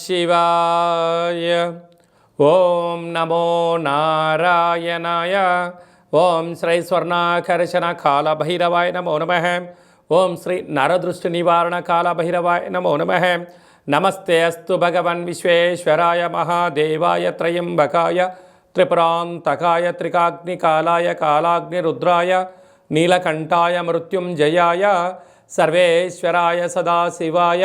శివాయ ఓం నమో నారాయణాయ ఓం శ్రీ స్వర్ణాకర్షణ కాలభైరవాయ నమో నమ ఓం శ్రీ నరదృష్టి నివారణ కాలభైరవాయ నమో నమ నమస్తే అస్తు భగవన్ విశ్వేశ్వరాయ మహాదేవాయ త్రయంబకాయ త్రిపురాంతకాయ త్రికాగ్నికాలాయ కాలాగ్నిరుద్రాయ నీలకంఠాయ మృత్యుంజయాయ సర్వేశ్వరాయ సదాశివాయ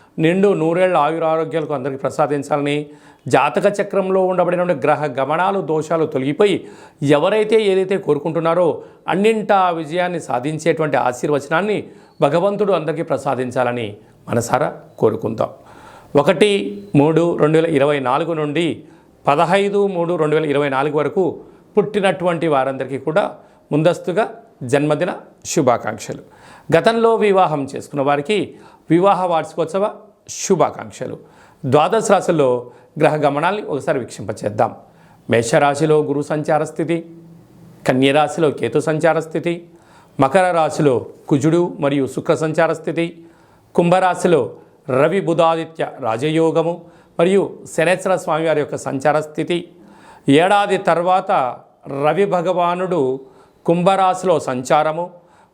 నిండు నూరేళ్ళ ఆయురారోగ్యాలకు అందరికీ ప్రసాదించాలని జాతక చక్రంలో ఉండబడిన గ్రహ గమనాలు దోషాలు తొలగిపోయి ఎవరైతే ఏదైతే కోరుకుంటున్నారో అన్నింటా విజయాన్ని సాధించేటువంటి ఆశీర్వచనాన్ని భగవంతుడు అందరికీ ప్రసాదించాలని మనసారా కోరుకుందాం. ఒకటి మూడు రెండు వేల ఇరవై నాలుగు నుండి పదహైదు మూడు రెండు వేల ఇరవై నాలుగు వరకు పుట్టినటువంటి వారందరికీ కూడా ముందస్తుగా జన్మదిన శుభాకాంక్షలు. గతంలో వివాహం చేసుకున్న వారికి వివాహ వార్షికోత్సవ శుభాకాంక్షలు. ద్వాదశ రాశుల్లో గ్రహ గమనాల్ని ఒకసారి వీక్షింపచేద్దాం. మేషరాశిలో గురు సంచార స్థితి కన్యరాశిలో కేతు సంచార స్థితి మకర రాశిలో కుజుడు మరియు శుక్ర సంచార స్థితి కుంభరాశిలో రవి బుధాదిత్య రాజయోగము మరియు శనేశ్వర స్వామివారి యొక్క సంచార స్థితి. ఏడాది తర్వాత రవి భగవానుడు కుంభరాశిలో సంచారము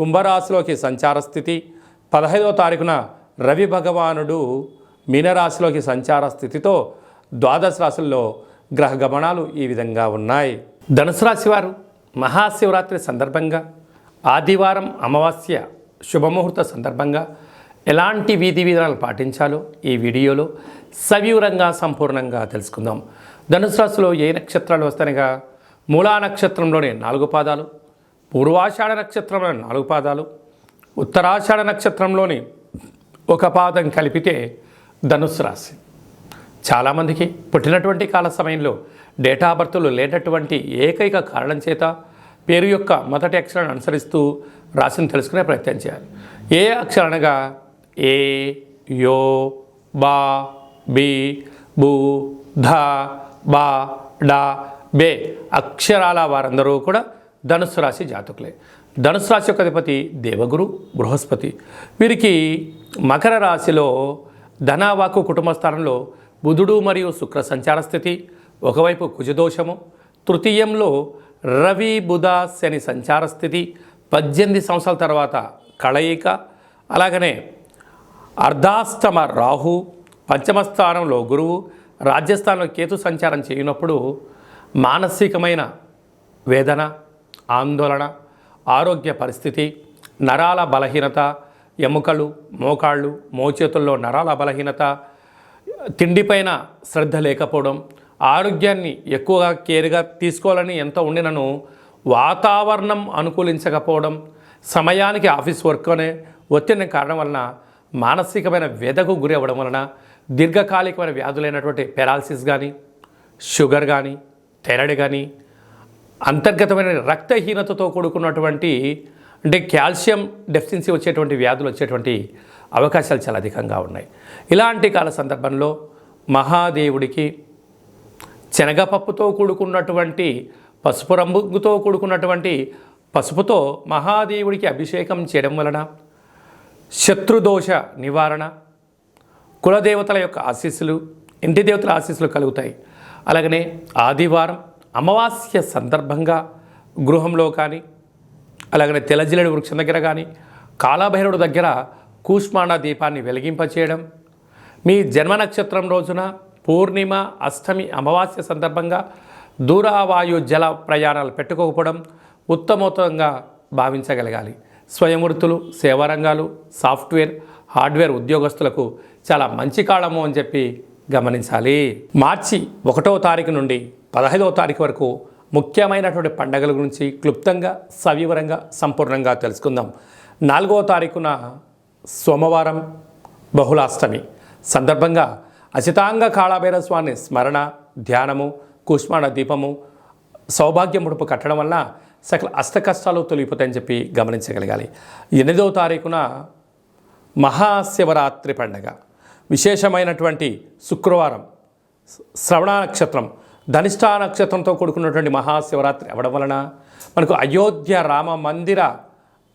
కుంభరాశిలోకి సంచార స్థితి. పదహైదవ తారీఖున రవి భగవానుడు మీనరాశిలోకి సంచార స్థితితో ద్వాదశ రాశుల్లో గ్రహ గమనాలు ఈ విధంగా ఉన్నాయి. ధనుసు రాశి వారు మహాశివరాత్రి సందర్భంగా ఆదివారం అమావాస్య శుభముహూర్త సందర్భంగా ఎలాంటి వీధి విధానాలు పాటించాలో ఈ వీడియోలో సవివరంగా సంపూర్ణంగా తెలుసుకుందాం. ధనుసు రాశిలో ఏ నక్షత్రాలు వస్తాయనగా మూలా నక్షత్రంలోని నాలుగు పాదాలు పూర్వాషాఢ నక్షత్రంలో నాలుగు పాదాలు ఉత్తరాషాఢ నక్షత్రంలోని ఒక పాదం కలిపితే ధనుస్సు రాశి. చాలామందికి పుట్టినటువంటి కాల సమయంలో డేటా బర్త్లు లేనటువంటి ఏకైక కారణం చేత పేరు యొక్క మొదటి అక్షరాన్ని అనుసరిస్తూ రాశిని తెలుసుకునే ప్రయత్నం చేయాలి. ఏ అక్షరనగా ఏ యో బా బి బు ధ బా డా బే అక్షరాల వారందరూ కూడా ధనుసు రాశి జాతకులే. ధనుసు రాశి యొక్క అధిపతి దేవగురు బృహస్పతి. వీరికి మకర రాశిలో ధనావాకు కుటుంబ స్థానంలో బుధుడు మరియు శుక్ర సంచార స్థితి ఒకవైపు కుజదోషము తృతీయంలో రవి బుధ శని సంచార స్థితి పద్దెనిమిది సంవత్సరాల తర్వాత కళయిక అలాగనే అర్ధాష్టమ రాహు పంచమ స్థానంలో గురువు రాజ్యస్థానంలో కేతు సంచారం చేయనప్పుడు మానసికమైన వేదన ఆందోళన ఆరోగ్య పరిస్థితి నరాల బలహీనత ఎముకలు మోకాళ్ళు మోచేతుల్లో నరాల బలహీనత తిండిపైన శ్రద్ధ లేకపోవడం ఆరోగ్యాన్ని ఎక్కువగా కేర్గా తీసుకోవాలని ఎంత ఉండినను వాతావరణం అనుకూలించకపోవడం సమయానికి ఆఫీస్ వర్క్ అనే ఒత్తిడి కారణం వలన మానసికమైన వ్యధకు గురి అవ్వడం వలన దీర్ఘకాలికమైన వ్యాధులైనటువంటి పెరాలసిస్ కానీ షుగర్ కానీ థైరాయిడ్ కానీ అంతర్గతమైన రక్తహీనతతో కూడుకున్నటువంటి అంటే కాల్షియం డెఫిషియన్సీ వచ్చేటువంటి వ్యాధులు వచ్చేటువంటి అవకాశాలు చాలా అధికంగా ఉన్నాయి. ఇలాంటి కాల సందర్భంలో మహాదేవుడికి శనగపప్పుతో కూడుకున్నటువంటి పసుపు రంగుతో కూడుకున్నటువంటి పసుపుతో మహాదేవుడికి అభిషేకం చేయడం వలన శత్రుదోష నివారణ కులదేవతల యొక్క ఆశీస్సులు ఇంటి దేవతల ఆశీస్సులు కలుగుతాయి. అలాగనే ఆదివారం అమావాస్య సందర్భంగా గృహంలో కానీ అలాగనే తెల్లజిల్లడి వృక్షం దగ్గర కానీ కాళభైరవుడు దగ్గర కూష్మాండ దీపాన్ని వెలిగింపచేయడం మీ జన్మ నక్షత్రం రోజున పూర్ణిమ అష్టమి అమావాస్య సందర్భంగా దూరావాయు జల ప్రయాణాలు పెట్టుకోకపోవడం ఉత్తమోత్తంగా భావించగలగాలి. స్వయం వృత్తులు రంగాలు సాఫ్ట్వేర్ హార్డ్వేర్ ఉద్యోగస్తులకు చాలా మంచి కాలము అని చెప్పి గమనించాలి. మార్చి ఒకటవ తారీఖు నుండి పదహైదవ తారీఖు వరకు ముఖ్యమైనటువంటి పండగల గురించి క్లుప్తంగా సవివరంగా సంపూర్ణంగా తెలుసుకుందాం. నాలుగవ తారీఖున సోమవారం బహుళాష్టమి. సందర్భంగా అచితాంగ కాళాభైర స్వామి స్మరణ ధ్యానము కుష్మాణ దీపము సౌభాగ్య ముడుపు కట్టడం వల్ల సకల అష్ట కష్టాలు తొలగిపోతాయని చెప్పి గమనించగలగాలి. ఎనిమిదవ తారీఖున మహాశివరాత్రి పండగ. విశేషమైనటువంటి శుక్రవారం శ్రవణ నక్షత్రం ధనిష్టా నక్షత్రంతో కూడుకున్నటువంటి మహాశివరాత్రి అవడం వలన మనకు అయోధ్య రామ మందిర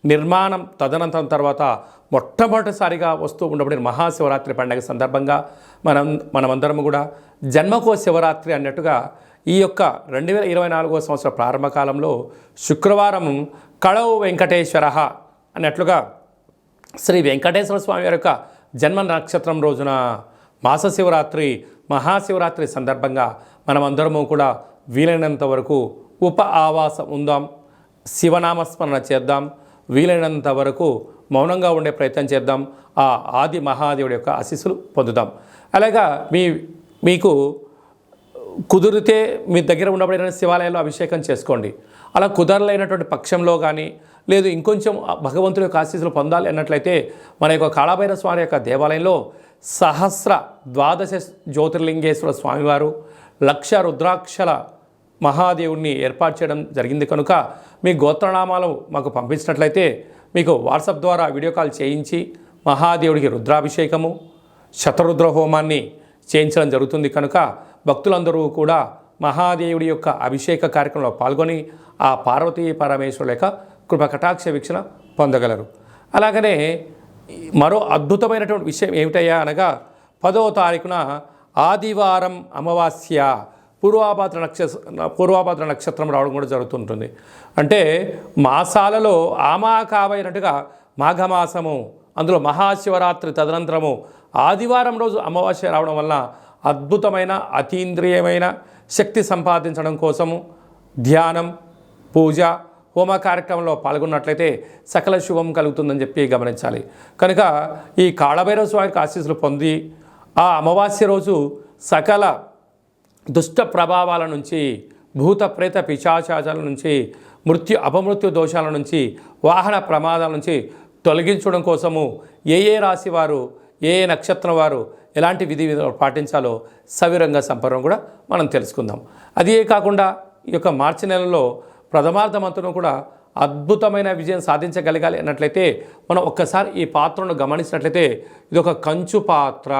నిర్మాణం తదనంతరం తర్వాత మొట్టమొదటిసారిగా వస్తూ ఉండబడిన మహాశివరాత్రి పండుగ సందర్భంగా మనం మనమందరం కూడా జన్మకో శివరాత్రి అన్నట్టుగా ఈ యొక్క రెండు వేల ఇరవై నాలుగో సంవత్సర ప్రారంభ కాలంలో శుక్రవారం కళవు వెంకటేశ్వర అన్నట్లుగా శ్రీ వెంకటేశ్వర స్వామి యొక్క జన్మ నక్షత్రం రోజున మాస శివరాత్రి మహాశివరాత్రి సందర్భంగా మనమందరము కూడా వీలైనంత వరకు ఉప ఆవాసం ఉందాం శివనామస్మరణ చేద్దాం వీలైనంత వరకు మౌనంగా ఉండే ప్రయత్నం చేద్దాం ఆ ఆది మహాదేవుడి యొక్క ఆశీస్సులు పొందుదాం. అలాగా మీ మీకు కుదిరితే మీ దగ్గర ఉండబడిన శివాలయంలో అభిషేకం చేసుకోండి. అలా కుదరలేనటువంటి పక్షంలో కానీ లేదు ఇంకొంచెం భగవంతుడి యొక్క ఆశీస్సులు పొందాలి అన్నట్లయితే మన యొక్క కాళభైర స్వామి యొక్క దేవాలయంలో సహస్ర ద్వాదశ జ్యోతిర్లింగేశ్వర స్వామివారు లక్ష రుద్రాక్షల మహాదేవుణ్ణి ఏర్పాటు చేయడం జరిగింది కనుక మీ గోత్రనామాలు మాకు పంపించినట్లయితే మీకు వాట్సాప్ ద్వారా వీడియో కాల్ చేయించి మహాదేవుడికి రుద్రాభిషేకము శతరుద్ర హోమాన్ని చేయించడం జరుగుతుంది కనుక భక్తులందరూ కూడా మహాదేవుడి యొక్క అభిషేక కార్యక్రమంలో పాల్గొని ఆ పార్వతీ పరమేశ్వరుల యొక్క కృపకటాక్ష వీక్షణ పొందగలరు. అలాగనే మరో అద్భుతమైనటువంటి విషయం ఏమిటయ్యా అనగా పదవ తారీఖున ఆదివారం అమావాస్య పూర్వాభాద్ర నక్షత్ర పూర్వాభాద్ర నక్షత్రం రావడం కూడా జరుగుతుంటుంది. అంటే మాసాలలో ఆమాకావైనట్టుగా మాఘమాసము అందులో మహాశివరాత్రి తదనంతరము ఆదివారం రోజు అమావాస్య రావడం వల్ల అద్భుతమైన అతీంద్రియమైన శక్తి సంపాదించడం కోసము ధ్యానం పూజ హోమ కార్యక్రమంలో పాల్గొన్నట్లయితే సకల శుభం కలుగుతుందని చెప్పి గమనించాలి. కనుక ఈ కాళభైరవ స్వామికి ఆశీస్సులు పొంది ఆ అమావాస్య రోజు సకల దుష్ట ప్రభావాల నుంచి భూత ప్రేత పిశాచాచాల నుంచి మృత్యు అపమృత్యు దోషాల నుంచి వాహన ప్రమాదాల నుంచి తొలగించడం కోసము ఏ ఏ రాశి వారు ఏ ఏ నక్షత్రం వారు ఎలాంటి విధి విధాలు పాటించాలో సవిరంగా సంపర్కం కూడా మనం తెలుసుకుందాం. అదే కాకుండా ఈ యొక్క మార్చి నెలలో ప్రథమార్థమంతను కూడా అద్భుతమైన విజయం సాధించగలగాలి అన్నట్లయితే మనం ఒక్కసారి ఈ పాత్రను గమనించినట్లయితే ఇది ఒక కంచు పాత్ర.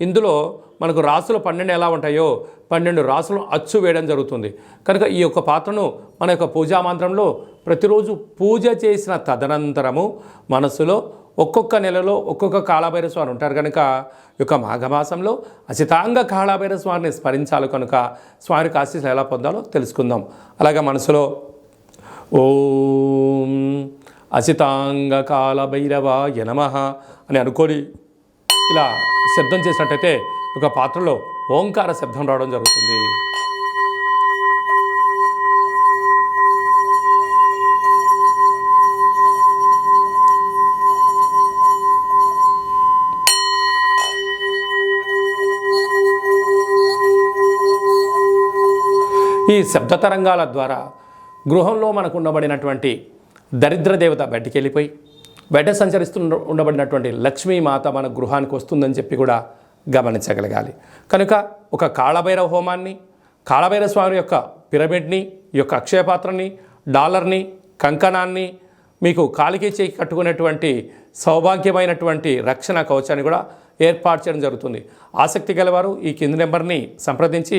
ఇందులో మనకు రాసులు పన్నెండు ఎలా ఉంటాయో పన్నెండు రాసులను అచ్చు వేయడం జరుగుతుంది. కనుక ఈ యొక్క పాత్రను మన యొక్క పూజా మంత్రంలో ప్రతిరోజు పూజ చేసిన తదనంతరము మనసులో ఒక్కొక్క నెలలో ఒక్కొక్క కాళభైర స్వామి ఉంటారు కనుక యొక్క మాఘమాసంలో అచితాంగ కాళభైర స్వామిని స్మరించాలి కనుక స్వామికి ఆశీస్సులు ఎలా పొందాలో తెలుసుకుందాం. అలాగే మనసులో ఓం అచితాంగ కాళభైరవాయ నమ అని అనుకొని ఇలా శబ్దం చేసినట్టయితే ఒక పాత్రలో ఓంకార శబ్దం రావడం జరుగుతుంది. ఈ శబ్ద తరంగాల ద్వారా గృహంలో మనకు ఉండబడినటువంటి దరిద్ర దేవత బయటికి వెళ్ళిపోయి బయట సంచరిస్తూ ఉండబడినటువంటి లక్ష్మీమాత మన గృహానికి వస్తుందని చెప్పి కూడా గమనించగలగాలి. కనుక ఒక కాళభైరవ హోమాన్ని కాళభైరవ స్వామి యొక్క పిరమిడ్ని ఈ యొక్క అక్షయపాత్రని డాలర్ని కంకణాన్ని మీకు కాలికి చేయి కట్టుకునేటువంటి సౌభాగ్యమైనటువంటి రక్షణ కవచాన్ని కూడా ఏర్పాటు చేయడం జరుగుతుంది. ఆసక్తి గలవారు ఈ కింది నెంబర్ని సంప్రదించి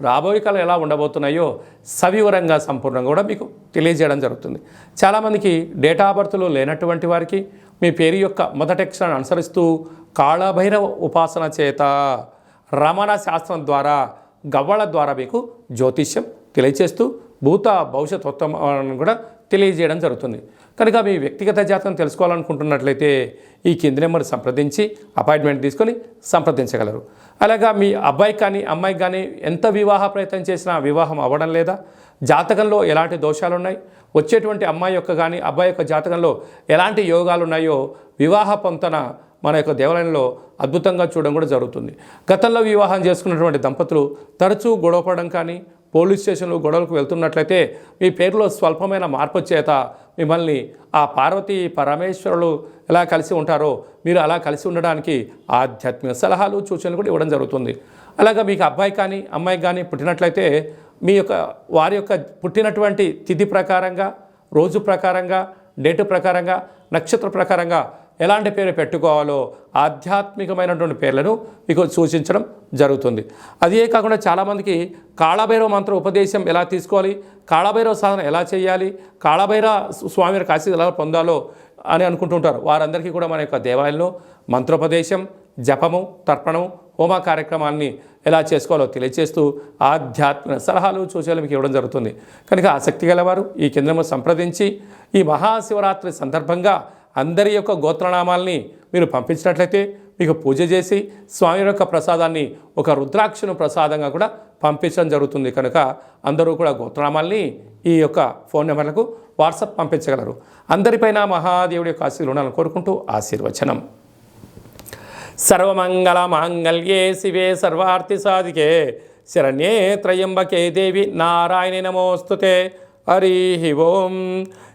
రాబోయే కాలం ఎలా ఉండబోతున్నాయో సవివరంగా సంపూర్ణంగా కూడా మీకు తెలియజేయడం జరుగుతుంది. చాలామందికి డేటా బర్త్లు లేనటువంటి వారికి మీ పేరు యొక్క మొదటి అక్షరాన్ని అనుసరిస్తూ కాళభైరవ ఉపాసన చేత రమణ శాస్త్రం ద్వారా గవ్వల ద్వారా మీకు జ్యోతిష్యం తెలియచేస్తూ భూత భవిష్యత్ ఉత్తమాలను కూడా తెలియజేయడం జరుగుతుంది. కనుక మీ వ్యక్తిగత జాతకం తెలుసుకోవాలనుకుంటున్నట్లయితే ఈ కింది నెంబర్ సంప్రదించి అపాయింట్మెంట్ తీసుకొని సంప్రదించగలరు. అలాగా మీ అబ్బాయి కానీ అమ్మాయికి కానీ ఎంత వివాహ ప్రయత్నం చేసినా వివాహం అవ్వడం లేదా? జాతకంలో ఎలాంటి దోషాలు ఉన్నాయి వచ్చేటువంటి అమ్మాయి యొక్క కానీ అబ్బాయి యొక్క జాతకంలో ఎలాంటి యోగాలు ఉన్నాయో వివాహ పొంతన మన యొక్క దేవాలయంలో అద్భుతంగా చూడడం కూడా జరుగుతుంది. గతంలో వివాహం చేసుకున్నటువంటి దంపతులు తరచూ గొడవపడడం కానీ పోలీస్ స్టేషన్లు గొడవలకు వెళ్తున్నట్లయితే మీ పేరులో స్వల్పమైన మార్పు చేత మిమ్మల్ని ఆ పార్వతీ పరమేశ్వరులు ఎలా కలిసి ఉంటారో మీరు అలా కలిసి ఉండడానికి ఆధ్యాత్మిక సలహాలు సూచనలు కూడా ఇవ్వడం జరుగుతుంది. అలాగా మీకు అబ్బాయి కానీ అమ్మాయి కానీ పుట్టినట్లయితే మీ యొక్క వారి యొక్క పుట్టినటువంటి తిథి ప్రకారంగా రోజు ప్రకారంగా డేటు ప్రకారంగా నక్షత్ర ప్రకారంగా ఎలాంటి పేరు పెట్టుకోవాలో ఆధ్యాత్మికమైనటువంటి పేర్లను మీకు సూచించడం జరుగుతుంది. అదే కాకుండా చాలామందికి కాళభైరవ మంత్ర ఉపదేశం ఎలా తీసుకోవాలి కాళభైరవ సాధన ఎలా చేయాలి కాళభైరవ స్వామి కాశీ ఎలా పొందాలో అని అనుకుంటుంటారు. వారందరికీ కూడా మన యొక్క దేవాలయంలో మంత్రోపదేశం జపము తర్పణము హోమ కార్యక్రమాన్ని ఎలా చేసుకోవాలో తెలియజేస్తూ ఆధ్యాత్మిక సలహాలు సూచనలు మీకు ఇవ్వడం జరుగుతుంది. కనుక ఆసక్తి గలవారు ఈ కేంద్రము సంప్రదించి ఈ మహాశివరాత్రి సందర్భంగా అందరి యొక్క గోత్రనామాల్ని మీరు పంపించినట్లయితే మీకు పూజ చేసి స్వామి యొక్క ప్రసాదాన్ని ఒక రుద్రాక్షను ప్రసాదంగా కూడా పంపించడం జరుగుతుంది. కనుక అందరూ కూడా గోత్రనామాల్ని ఈ యొక్క ఫోన్ నెంబర్లకు వాట్సాప్ పంపించగలరు. అందరిపైన మహాదేవుడి యొక్క ఆశీర్వాదాలను ఉండాలని కోరుకుంటూ ఆశీర్వచనం. సర్వమంగళ మాంగళ్యే శివే సర్వార్థి సాధికే. శరణ్యే త్రయంబకే దేవి నారాయణ నమోస్తుతే. హరి ఓం.